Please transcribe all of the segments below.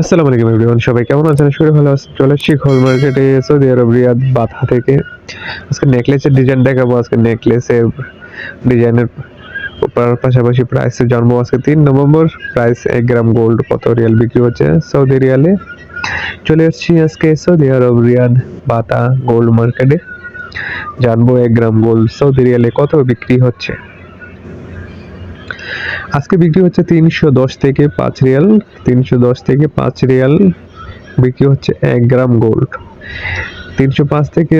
আসসালামু আলাইকুম এভরিওয়ান সবাই কেমন আছেন? আশা ভালো আছেন। চলে এসেছি খোল মার্কেটে, সৌদি আরব, রিয়াদ বাথা থেকে। আজকে নেকলেসের ডিজাইন দেখাবো। আজকে নেকলেসের ডিজাইনের উপর পাশাপাশি প্রাইস জানব আজকে তিন নভেম্বর। প্রাইস এক গ্রাম গোল্ড কত রিয়াল বিক্রি হচ্ছে সৌদি রিয়ালে। চলে এসেছি আজকে সৌদি আরব, রিয়াদ বাতা গোল্ড মার্কেটে জানব এক গ্রাম গোল্ড সৌদি রিয়ালে কত বিক্রি হচ্ছে। আজকে বিক্রি হচ্ছে তিনশো দশ থেকে পাঁচ রিয়াল, তিনশো দশ থেকে পাঁচ রিয়াল। বিক্রি হচ্ছে এক গ্রাম গোল্ড। তিনশো পাঁচ থেকে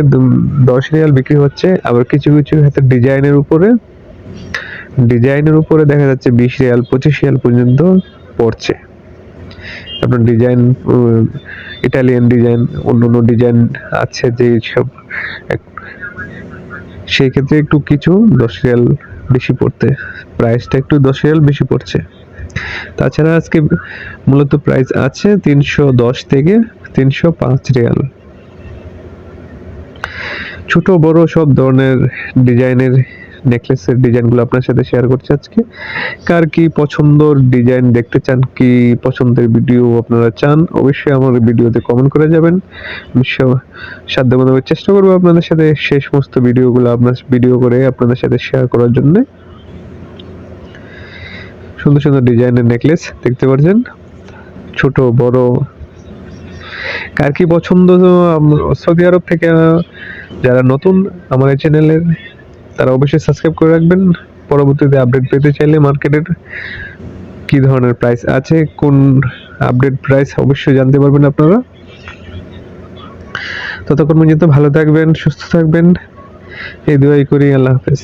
দশ রিয়াল বিক্রি হচ্ছে। আবার কিছু কিছু হাতে ডিজাইনের উপরে। ডিজাইনের উপরে দেখা যাচ্ছে বিশ রিয়াল, পঁচিশ রিয়াল পর্যন্ত পড়ছে। আপনার ডিজাইন ইটালিয়ান ডিজাইন, অন্য অন্য ডিজাইন আছে যে সব। সেই ক্ষেত্রে একটু কিছু দশ রিয়াল বেশি পড়তে। প্রাইসটা একটু দশ রিয়াল বেশি পড়ছে। তাছাড়া আজকে মূলত প্রাইস আছে তিনশো দশ থেকে তিনশো পাঁচ রিয়াল ছোট বড় সব ধরনের ডিজাইনের নেকলেসের ডিজাইনগুলো আপনার সাথে শেয়ার করছি আজকে। কার কি পছন্দর ডিজাইন দেখতে চান, কি পছন্দের ভিডিও আপনারা চান, অবশ্যই আমার ভিডিওতে কমেন্ট করে যাবেন। আমি সাধ্যমতো চেষ্টা করব আপনাদের সাথে সেই সমস্ত ভিডিওগুলো আপনার ভিডিও করে আপনাদের সাথে শেয়ার করার জন্য। সুন্দর সুন্দর ডিজাইনের নেকলেস দেখতে পাচ্ছেন ছোট, বড়। কার কি পছন্দ সৌদি আরব থেকে যারা নতুন আমার এই চ্যানেলের তারা অবশ্যই সাবস্ক্রাইব করে রাখবেন। পরবর্তীতে আপডেট পেতে চাইলে মার্কেটের কি ধরনের প্রাইস আছে, কোন আপডেট প্রাইস অবশ্যই জানতে পারবেন আপনারা। ততক্ষণ পর্যন্ত ভালো থাকবেন, সুস্থ থাকবেন। এই দোয়াই করি, আল্লাহ হাফেজ।